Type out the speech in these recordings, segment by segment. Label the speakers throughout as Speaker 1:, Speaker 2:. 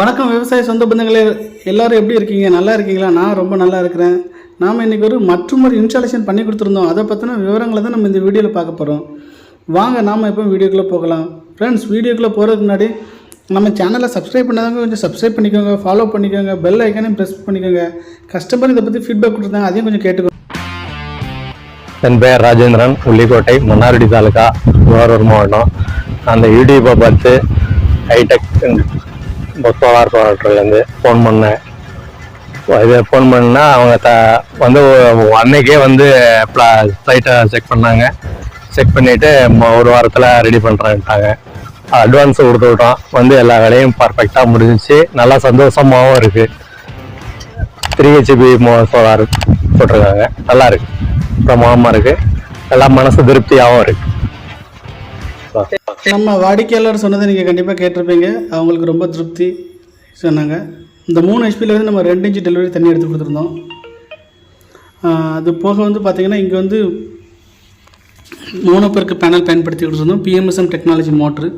Speaker 1: வணக்கம் விவசாய சொந்த பந்தங்களே எல்லோரும் எப்படி இருக்கீங்க நல்லா இருக்கீங்களா நான் ரொம்ப நல்லா இருக்கிறேன் நாம் இன்றைக்கி ஒரு மற்றும் ஒரு இன்ஸ்டாலேஷன் பண்ணி கொடுத்துருந்தோம் அதை பற்றின விவரங்களை தான் நம்ம இந்த வீடியோவில் பார்க்க போகிறோம் வாங்க நாம் எப்போ வீடியோக்குள்ளே போகலாம் ஃப்ரெண்ட்ஸ் வீடியோக்குள்ளே போகிறதுக்கு முன்னாடி நம்ம சேனலை சப்ஸ்கிரைப் பண்ணாதவங்க கொஞ்சம் சப்ஸ்கிரைப் பண்ணிக்கோங்க ஃபாலோ பண்ணிக்கோங்க பெல் ஐக்கானையும் ப்ரெஸ் பண்ணிக்கோங்க கஸ்டமர் இதை பற்றி ஃபீட்பேக் கொடுத்துருந்தாங்க அதையும் கொஞ்சம் கேட்டுக்கோங்க
Speaker 2: என் பெயர் ராஜேந்திரன் உள்ளிக்கோட்டை மன்னார்டி தாலுக்கா ஓரூர் மாவட்டம் அந்த யூடியூப்பை பார்த்து ஹைடெக் இந்த சோலார் பாராட்டர்லேருந்து ஃபோன் பண்ணேன் இதை ஃபோன் பண்ணால் அவங்க த வந்து அன்னைக்கே வந்து ஃப்ளைட்டை செக் பண்ணாங்க செக் பண்ணிவிட்டு ஒரு வாரத்தில் ரெடி பண்ணுறேன்ட்டாங்க அட்வான்ஸ் கொடுத்து விட்டோம் வந்து எல்லா வேலையும் பர்ஃபெக்டாக முடிஞ்சிச்சு நல்லா சந்தோஷமாகவும் இருக்குது த்ரீ ஹெச்பி சோலார் போட்டிருக்காங்க நல்லா இருக்குது பிரமாதமாக இருக்குது நல்லா மனசு திருப்தியாகவும் இருக்குது
Speaker 1: நம்ம வாடிக்கையாளர் சொன்னதை நீங்கள் கண்டிப்பாக கேட்டிருப்பீங்க அவங்களுக்கு ரொம்ப திருப்தி சொன்னாங்க இந்த மூணு ஹெச்பிலேருந்து நம்ம ரெண்டு இன்ச்சு டெலிவரி தண்ணி எடுத்து கொடுத்துருந்தோம் அது போக வந்து பார்த்திங்கன்னா இங்கே வந்து பேருக்கு பேனல் பயன்படுத்தி கொடுத்துருந்தோம் பிஎம்எஸ்எம் டெக்னாலஜி மோட்ரு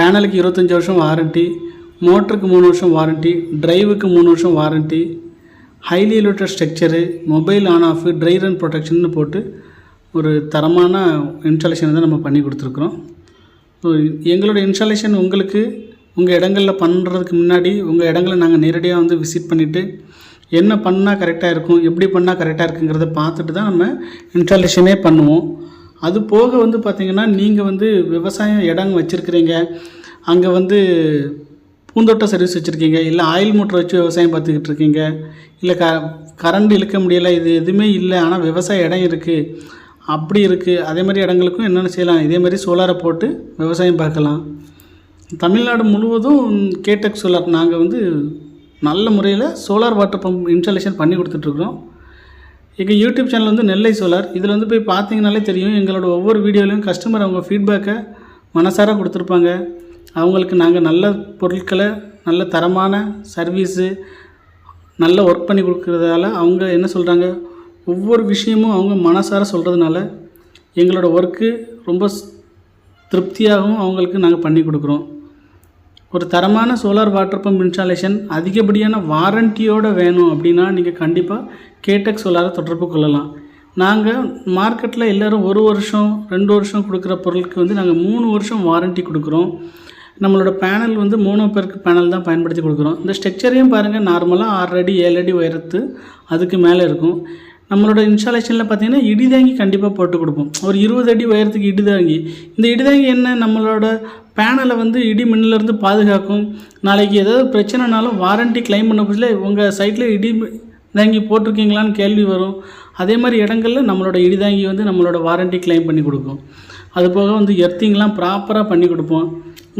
Speaker 1: பேனலுக்கு இருபத்தஞ்சி வருஷம் வாரண்ட்டி மோட்டருக்கு மூணு வருஷம் வாரண்ட்டி ட்ரைவுக்கு மூணு வருஷம் warranty highly elevated structure mobile on off dry run protection போட்டு ஒரு தரமான இன்ஸ்டாலேஷன் தான் நம்ம பண்ணி கொடுத்துருக்குறோம் எங்களோட இன்ஸ்டாலேஷன் உங்களுக்கு உங்கள் இடங்களில் பண்ணுறதுக்கு முன்னாடி உங்கள் இடங்களை நாங்கள் நேரடியாக வந்து விசிட் பண்ணிவிட்டு என்ன பண்ணால் கரெக்டாக இருக்கும் எப்படி பண்ணால் கரெக்டாக இருக்குங்கிறத பார்த்துட்டு தான் நம்ம இன்ஸ்டாலேஷனே பண்ணுவோம் அது போக வந்து பார்த்திங்கன்னா நீங்கள் வந்து விவசாயம் இடம் வச்சுருக்கிறீங்க அங்கே வந்து பூந்தோட்ட சர்வீஸ் வச்சுருக்கீங்க இல்லை ஆயில் மோட்டர் வச்சு விவசாயம் பார்த்துக்கிட்டு இருக்கீங்க இல்லை க கரண்ட் இழுக்க முடியலை இது எதுவுமே இல்லை ஆனால் விவசாய இடம் இருக்குது அப்படி இருக்குது அதே மாதிரி இடங்களுக்கும் என்னென்ன செய்யலாம் இதே மாதிரி சோலாரை போட்டு விவசாயம் பார்க்கலாம் தமிழ்நாடு முழுவதும் கேட்டக் சோலார் நாங்கள் வந்து நல்ல முறையில் சோலார் வாட்டர் பம்ப் இன்ஸ்டாலேஷன் பண்ணி கொடுத்துட்ருக்குறோம் எங்கள் யூடியூப் சேனல் வந்து நெல்லை சோலார் இதில் வந்து போய் பார்த்தீங்கனாலே தெரியும் எங்களோட ஒவ்வொரு வீடியோலையும் கஸ்டமர் அவங்க ஃபீட்பேக்கை மனசார கொடுத்துருப்பாங்க அவங்களுக்கு நாங்கள் நல்ல பொருட்களை நல்ல தரமான சர்வீஸு நல்ல ஒர்க் பண்ணி கொடுக்குறதால அவங்க என்ன சொல்கிறாங்க ஒவ்வொரு விஷயமும் அவங்க மனசார சொல்கிறதுனால எங்களோட ஒர்க்கு ரொம்ப திருப்தியாகவும் அவங்களுக்கு நாங்கள் பண்ணி கொடுக்குறோம் ஒரு தரமான சோலார் வாட்டர் பம்ப் இன்ஸ்டாலேஷன் அதிகப்படியான வாரண்டியோடு வேணும் அப்படின்னா நீங்கள் கண்டிப்பாக கேட்டக் சோலாரை e தொடர்பு கொள்ளலாம் நாங்கள் மார்க்கெட்டில் எல்லோரும் ஒரு வருஷம் ரெண்டு வருஷம் கொடுக்குற பொருளுக்கு வந்து நாங்கள் மூணு வருஷம் வாரண்ட்டி கொடுக்குறோம் நம்மளோட பேனல் வந்து பேருக்கு பேனல் தான் பயன்படுத்தி கொடுக்குறோம் இந்த ஸ்ட்ரக்சரையும் பாருங்கள் நார்மலாக ஆறு அடி ஏழு அடி உயரத்து அதுக்கு மேலே இருக்கும் நம்மளோட இன்ஸ்டாலேஷனில் பார்த்தீங்கன்னா இடிதாங்கி கண்டிப்பாக போட்டு கொடுப்போம் ஒரு இருபது அடி உயரத்துக்கு இடிதாங்கி இந்த இடிதாங்கி என்ன நம்மளோட பேனலை வந்து இடி மின்னிலேருந்து பாதுகாக்கும் நாளைக்கு ஏதாவது பிரச்சனைனாலும் வாரண்ட்டி கிளைம் பண்ண புதுசில் உங்கள் சைட்டில் இடி தாங்கி போட்டிருக்கீங்களான்னு கேள்வி வரும் அதே மாதிரி இடங்களில் நம்மளோட இடிதாங்கி வந்து நம்மளோட வாரண்ட்டி கிளைம் பண்ணி கொடுக்கும் அதுபோக வந்து எர்த்திங்லாம் ப்ராப்பராக பண்ணி கொடுப்போம்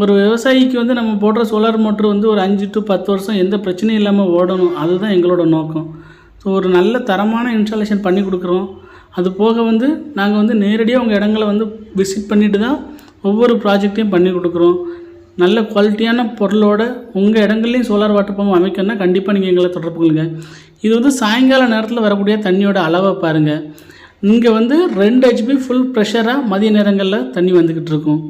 Speaker 1: ஒரு விவசாயிக்கு வந்து நம்ம போடுற சோலார் மோட்ரு வந்து ஒரு அஞ்சு டு பத்து வருஷம் எந்த பிரச்சனையும் இல்லாமல் ஓடணும் அதுதான் எங்களோட நோக்கம் ஸோ ஒரு நல்ல தரமான இன்ஸ்டாலேஷன் பண்ணி கொடுக்குறோம் அது போக வந்து நாங்கள் வந்து நேரடியாக உங்கள் இடங்களை வந்து விசிட் பண்ணிட்டு தான் ஒவ்வொரு ப்ராஜெக்டையும் பண்ணி கொடுக்குறோம் நல்ல குவாலிட்டியான பொருளோட உங்கள் இடங்கள்லையும் சோலார் வாட்டர் பம்ப் அமைக்கணும்னா கண்டிப்பாக நீங்கள் எங்களை தொடர்பு கொள்ளுங்க இது வந்து சாயங்கால நேரத்தில் வரக்கூடிய தண்ணியோட அளவை பாருங்கள் இங்கே வந்து ரெண்டு ஹெச்பி ஃபுல் ப்ரெஷராக மதிய நேரங்களில் தண்ணி வந்துக்கிட்டு இருக்கும்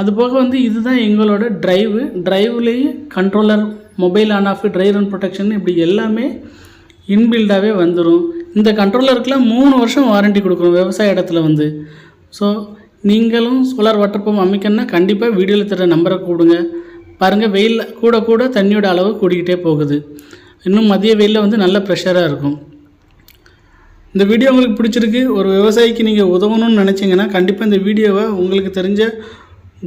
Speaker 1: அதுபோக வந்து இதுதான் எங்களோட ட்ரைவு ட்ரைவ்லேயே controller mobile on off drive and protection இப்படி எல்லாமே இன்பில்டாகவே வந்துடும் இந்த கண்ட்ரோலருக்குலாம் மூணு வருஷம் வாரண்ட்டி கொடுக்குறோம் விவசாய இடத்துல வந்து ஸோ நீங்களும் சோலார் வாட்டர் பம்ப் அமைக்கணும்னா கண்டிப்பாக வீடியோவில் தர நம்பரை கூடுங்க பாருங்கள் வெயில் கூட கூட தண்ணியோட அளவு கூடிக்கிட்டே போகுது இன்னும் மதிய வெயிலில் வந்து நல்ல ப்ரெஷராக இருக்கும் இந்த வீடியோ உங்களுக்கு பிடிச்சிருக்கு ஒரு விவசாயிக்கு நீங்கள் உதவணும்னு நினச்சிங்கன்னா கண்டிப்பாக இந்த வீடியோவை உங்களுக்கு தெரிஞ்ச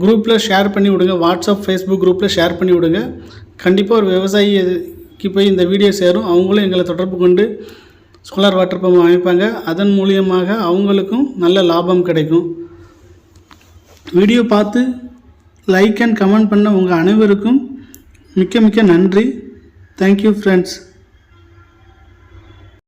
Speaker 1: குரூப்பில் ஷேர் பண்ணி விடுங்க வாட்ஸ்அப் ஃபேஸ்புக் குரூப்பில் ஷேர் பண்ணி விடுங்க கண்டிப்பாக ஒரு விவசாயி போய் இந்த வீடியோ சேரும் அவங்களும் எங்களை தொடர்பு கொண்டு சோலார் வாட்டர் பம்ப் அமைப்பாங்க அதன் மூலியமாக அவங்களுக்கும் நல்ல லாபம் கிடைக்கும் வீடியோ பார்த்து லைக் அண்ட் கமெண்ட் பண்ண உங்கள் அனைவருக்கும் மிக்க மிக்க நன்றி தேங்க்யூ ஃப்ரெண்ட்ஸ்